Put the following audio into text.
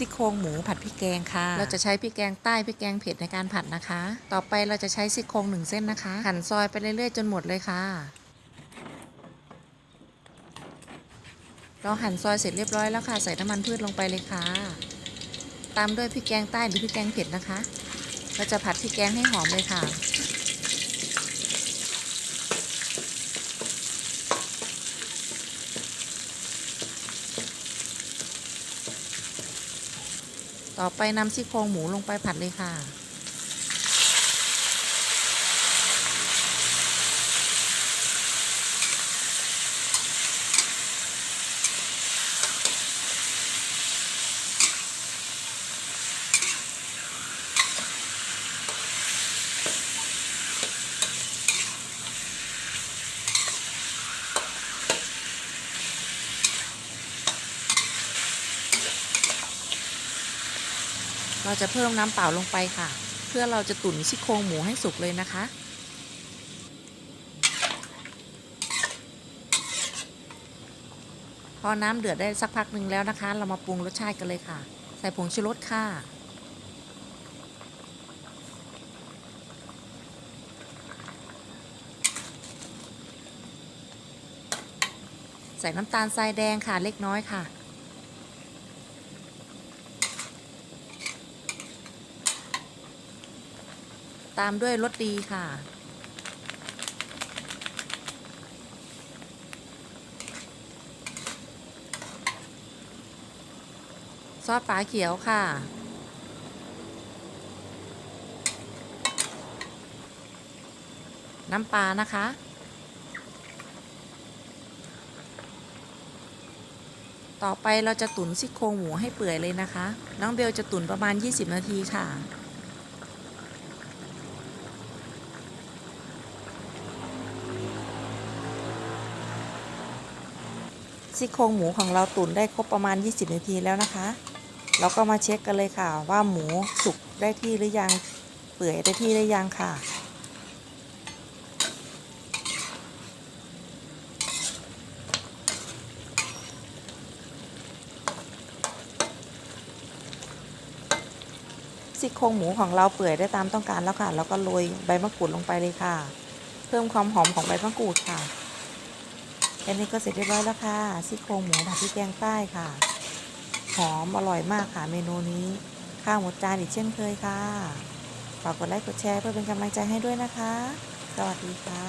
ซี่โครงหมูผัดพริกแกงค่ะ เราจะใช้พริกแกงใต้พริกแกงเผ็ดในการผัดนะคะ ต่อไปเราจะใช้ซี่โครงหนึ่งเส้นนะคะหั่นซอยไปเรื่อยๆจนหมดเลยค่ะเราหั่นซอยเสร็จเรียบร้อยแล้วค่ะ ใส่น้ำมันพืชลงไปเลยค่ะ ตามด้วยพริกแกงใต้หรือพริกแกงเผ็ดนะคะ เราจะผัดพริกแกงให้หอมเลยค่ะ ต่อไปนำซี่โครงหมูลงไปผัดเลยค่ะ เราจะเพิ่มน้ำเปล่าลงไปค่ะ เพื่อเราจะตุ๋นซี่โครงหมูให้สุกเลยนะคะ พอน้ำเดือดได้สักพักหนึ่งแล้วนะคะ เรามาปรุงรสชาติกันเลยค่ะ ใส่ผงชูรสค่ะ ใส่น้ำตาลทรายแดงค่ะเล็กน้อยค่ะ ตามด้วยรสดีค่ะ ซอสฝาเขียวค่ะ น้ำปลานะคะต่อไปเราจะตุ๋นซี่โครงหมูให้เปื่อยเลยนะคะ น้องเบลจะตุ๋นประมาณ 20 นาทีค่ะ ซี่โครงหมูของเราตุ๋นได้ครบประมาณ 20 นาทีแล้วนะคะ เราก็มาเช็คกันเลยค่ะ ว่าหมูสุกได้ที่หรือยังเปื่อยได้ที่หรือยังค่ะ ซี่โครงหมูของเราเปื่อยได้ตามต้องการแล้วค่ะ แล้วก็โรยใบมะกรูดลงไปเลยค่ะ เพิ่มความหอมของใบมะกรูดค่ะ แค่นี้ก็เสร็จเรียบร้อยแล้วค่ะซี่โครงหมูผัดพริกแกงใต้ค่ะ หอมอร่อยมากค่ะเมนูนี้ ข้าวหมดจานอีกเช่นเคยค่ะ ฝากกดไลค์กดแชร์เพื่อเป็นกำลังใจให้ด้วยนะคะ สวัสดีค่ะ